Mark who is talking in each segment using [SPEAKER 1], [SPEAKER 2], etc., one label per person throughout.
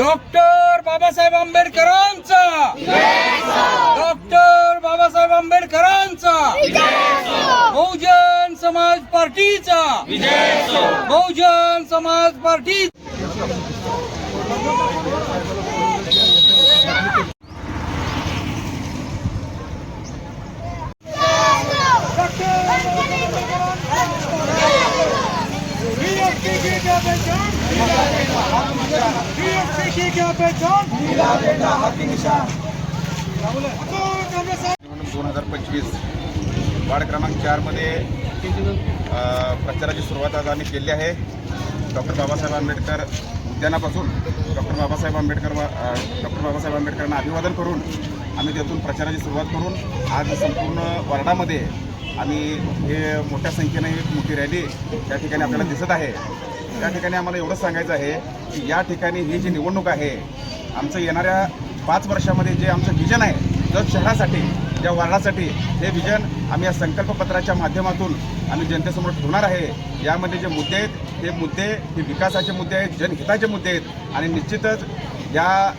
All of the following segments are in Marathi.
[SPEAKER 1] डॉक्टर बाबासाहेब आंबेडकरांचा. डॉक्टर बाबासाहेब आंबेडकरांचा. बहुजन समाज पार्टीचा. बहुजन समाज पार्टी.
[SPEAKER 2] निवडणूक दोन हजार पंचवीस वार्ड क्रमांक चारमध्ये प्रचाराची सुरुवात आज आम्ही केली आहे. डॉक्टर बाबासाहेब आंबेडकर उद्यानापासून डॉक्टर बाबासाहेब आंबेडकर डॉक्टर बाबासाहेब आंबेडकरांना अभिवादन करून आम्ही त्यातून प्रचाराची सुरुवात करून आज संपूर्ण वार्डामध्ये आम्ही हे मोठ्या संख्येने मोठी रॅली त्या ठिकाणी आपल्याला दिसत आहे. त्या ठिकाणी आम्हाला एवढंच सांगायचं आहे की या ठिकाणी ही जी निवडणूक आहे आमचं येणाऱ्या पाच वर्षामध्ये जे आमचं विजन आहे जर शहरासाठी या वार्डासाठी हे विजन आम्ही या संकल्पपत्राच्या माध्यमातून आम्ही जनतेसमोर ठेवणार आहे. यामध्ये जे मुद्दे आहेत हे मुद्दे हे विकासाचे मुद्दे आहेत जनहिताचे मुद्दे आहेत. आणि निश्चितच या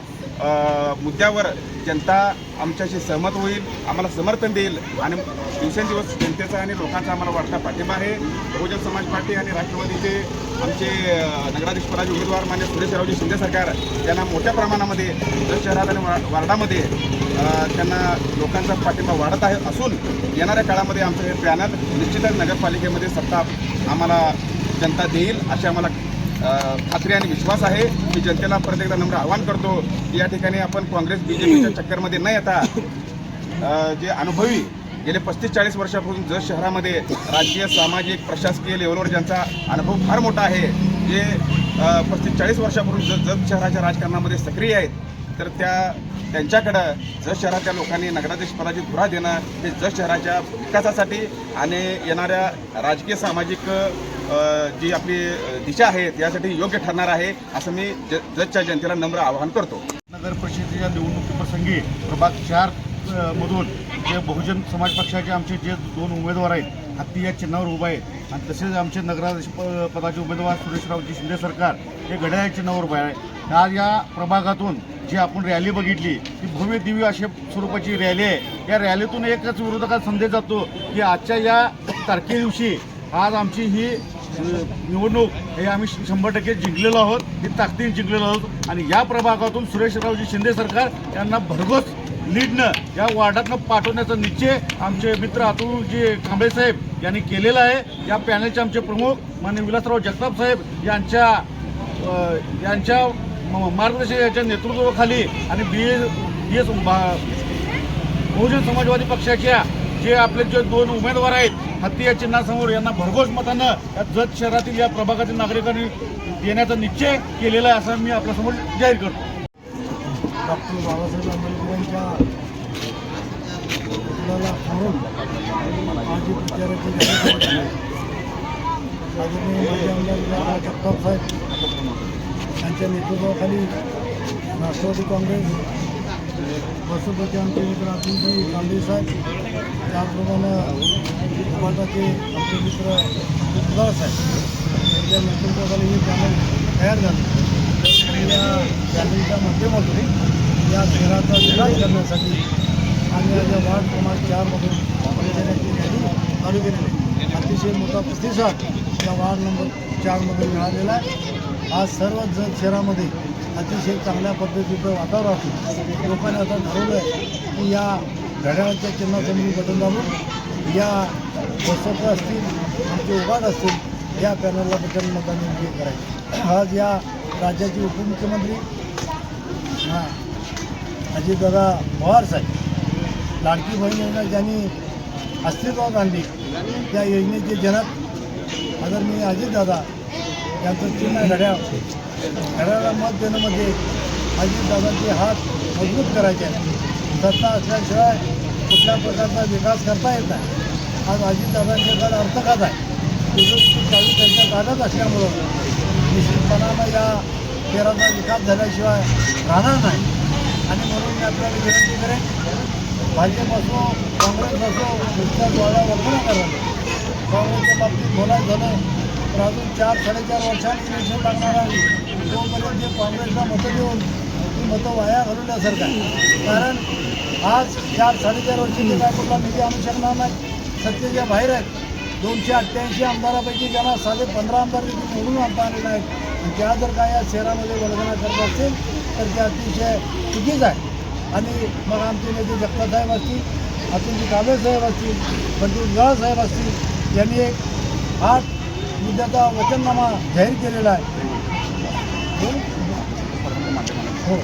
[SPEAKER 2] मुद्द्यावर जनता आमच्याशी सहमत होईल आम्हाला समर्थन देईल आणि दिवसेंदिवस जनतेचा आणि लोकांचा आम्हाला वाढता पाठिंबा आहे. बहुजन समाज पार्टी आणि राष्ट्रवादीचे आमचे अ, उमेदवार उमेदवार मान्य सुरेशरावजी शिंदे सरकार यांना मोठ्या प्रमाणामध्ये जत शहरात आणि वा- वार्डामध्ये त्यांना लोकांचा पाठिंबा वाढत आहे असून येणाऱ्या काळामध्ये आमचं हे पॅनल निश्चितच नगरपालिकेमध्ये सत्ता आम्हाला जनता देईल अशी आम्हाला खात्री आणि विश्वास आहे मी जनतेला परत एकदा नम्र आवाहन करतो. की या ठिकाणी आपण काँग्रेस बीजेपीच्या चक्करमध्ये न येता जे अनुभवी गेले पस्तीस चाळीस वर्षापासून जत शहरामध्ये राजकीय सामाजिक प्रशासकीय लेवलवर ज्यांचा अनुभव फार मोठा आहे जे पस्तीस चाळीस वर्षापासून ज जत शहराच्या राजकारणामध्ये सक्रिय आहेत तर त्या त्यांच्याकडं जत शहराच्या लोकांनी नगराधीशपदाची धुरा देणं हे जत शहराच्या विकासासाठी आणि येणाऱ्या राजकीय सामाजिक जी आपली दिशा आहे यासाठी योग्य ठरणार आहे असं मी ज जतच्या जनतेला नम्र आवाहन करतो.
[SPEAKER 3] नगर परिषदेच्या निवडणुकीप्रसंगी प्रभाग चार मधून जे बहुजन समाज पक्षाचे आमचे जे दोन उमेदवार आहेत हत्ती या चिन्हावर उभा आहेत आणि तसेच आमचे नगराध्यक्ष प- पदाचे उमेदवार सुरेशरावजी शिंदे सरकार हे घड्याळ्या चिन्हावर उभे आहे. आज या प्रभागातून जी आपण रॅली बघितली ती भव्य दिव्य अशा स्वरूपाची रॅली आहे. या रॅलीतून एकच विरोधकात संदेश जातो की आजच्या या तारखे दिवशी आज आमची ही निवडणूक हे आम्ही शंभर टक्के जिंकलेलो आहोत हे ताकदीने जिंकलेलो आहोत. आणि या प्रभागातून सुरेशरावजी शिंदे सरकार यांना भरघोस लीडनं या वार्डातनं पाठवण्याचा निश्चय आमचे मित्र अतुलजी कांबळे साहेब यांनी केलेला आहे. या पॅनलचे आमचे प्रमुख माननीय विलासराव जगताप साहेब यांच्या यांच्या म- याच्या नेतृत्वाखाली आणि बी एस बी एस बहुजन समाजवादी पक्षाच्या जे आपले जे दोन उमेदवार आहेत हत्ती या चिन्हासमोर यांना भरघोस मतानं या जत शहरातील या प्रभागातील नागरिकांनी देण्याचा निश्चय केलेला आहे असं मी आपल्यासमोर जाहीर करतो.
[SPEAKER 4] डॉक्टर बाबासाहेब आंबेडकरांच्या पुतळ्याला आणून माझी प्रचाराची माजी आमदार जगताप साहेब यांच्या नेतृत्वाखाली राष्ट्रवादी काँग्रेस बसपचे आमचे मित्र अतुलजी गांधी साहेब त्याचप्रमाणे समाजाचे आमचे मित्र कुमार साहेब यांच्या नेतृत्वाखाली हे पॅनल तयार झालं. आणि या पॅनलच्या माध्यमातून या शहराचा विकास करण्यासाठी आम्ही आज या वार्ड क्रमांक चारमधून परिसराची रॅली चालू केलेली आहे अतिशय मोठा प्रतिसाद या वार्ड नंबर चारमध्ये मिळालेला आहे. आज सर्व जण शहरामध्ये अतिशय चांगल्या पद्धतीचं वातावरण असून लोकांनी आता ठरवलं आहे की या घड्याळाच्या मी बटन दाबून या बसप असतील आमचे उभाट असतील या पॅनलला बटन मताने विजय करायचे. आज या राज्याचे उपमुख्यमंत्री हां अजितदादा पवार साहेब लाडकी बहीण योजना ज्यांनी अस्तित्वात आणली त्या योजनेचे जनक आदरणीय अजितदादा यांचं चिन्ह घड्याळ. घड्याळाला मत देण्यामध्ये अजितदादाचे हात मजबूत करायचे आहेत. सत्ता असल्याशिवाय कुठल्या प्रकारचा विकास करता येत नाही. आज अजितदादांच्याकडे अर्थखात आहे चालू त्यांच्या ताब्यात असल्यामुळं निश्चितपणानं या शहराचा विकास झाल्याशिवाय राहणार नाही. आणि म्हणून मी आपल्याला विनंती करेन भाजप असो काँग्रेस असो नुसत्या डोळ्या वळखणं करावं काँग्रेसच्या बाबतीत बोलायचं झालं तर अजून चार साडेचार वर्षांनी इलेक्शन लागणार आहे. तोपर्यंत जे काँग्रेसला मतं देऊन ती मतं वाया घालवल्यासारखं आहे. कारण आज चार साडेचार वर्षी ते काय कुठला निधी आणू शकणार नाही? सत्तेच्या बाहेर आहेत. दोनशे अठ्ठ्याऐंशी आमदारापैकी ज्यांना साधे पंधरा आमदार देखील निवडून आणता आलेले आहेत. आणि त्या जर का या शहरामध्ये वर्गणा करत असतील तर ते अतिशय चुकीच आहे. आणि मग आमचे नेते जगतासाहेब असतील अतुलजी कांबळे साहेब असतील बंडू गाळ साहेब असतील यांनी एक आठ मुद्द्याचा वचननामा जाहीर केलेला आहे. हो.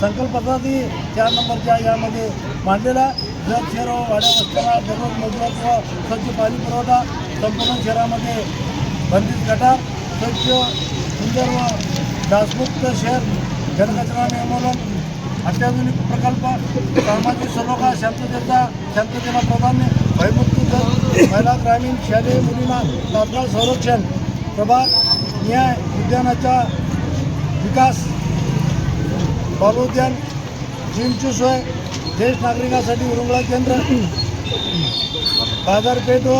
[SPEAKER 4] संकल्पपत्रातही चार नंबरच्या यामध्ये मांडलेला जत शहर वाड्या दररोज मजुरात व स्वच्छ पाणी पुरवठा संपूर्ण शहरामध्ये बंदित गटार स्वच्छ सुंदर व दासमुक्त शहर जनकचरा निर्मूलन. अत्याधुनिक प्रकल्प सामाजिक सलोखा शांततेचा शांततेला प्राधान्य भयमुक्ती दर महिला ग्रामीण शालेय मुलींना तात्काळ संरक्षण प्रभाग न्याय उद्यानाचा विकास बालोद्यान जिमची सोय ज्येष्ठ नागरिकांसाठी उरुंगळा केंद्र बाजारपेठ व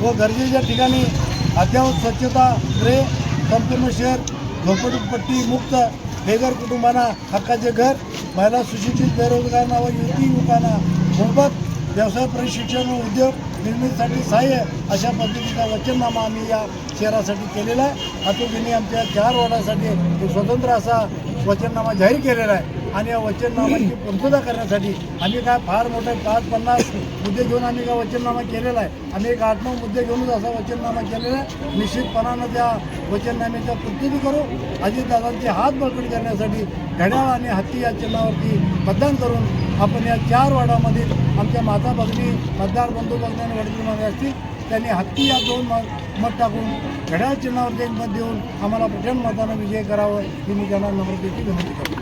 [SPEAKER 4] व गरजेच्या ठिकाणी अद्यावत स्वच्छता गृहे संपूर्ण शहर झोपडपट्टी मुक्त बेघर कुटुंबांना हक्काचे घर महिला सुशिक्षित बेरोजगारांना व युवती युवकांना मोफत व्यवसाय प्रशिक्षण व उद्योग निर्मितीसाठी सहाय्य अशा पद्धतीचा वचननामा आम्ही या शहरासाठी केलेला आहे. अतुलजींनी आमच्या चार वॉर्डासाठी स्वतंत्र असा वचननामा जाहीर केलेला आहे. आणि या वचननामाची पूर्तता करण्यासाठी आम्ही काय फार मोठे पाच पन्नास मुद्दे घेऊन आम्ही काय वचननामा केलेला आहे? आम्ही एक आठ नऊ मुद्दे घेऊनच असा वचननामा केलेला आहे. निश्चितपणानं त्या वचननाम्याच्या पूर्तती करू. अजितदादांची हात बळकट करण्यासाठी घड्याळ आणि हत्ती या चिन्हावरती मतदान करून आपण या चार वार्डामधील आमच्या माता भगिनी मतदार बंधू भगिनी आणि वडीलमध्ये असतील त्यांनी हत्ती या दोन मत मत टाकून घड्याळ चिन्हावरती एक मत देऊन आम्हाला प्रचंड मतानं विजय करावं ही मी त्यांना नम्रतेची विनंती करतो.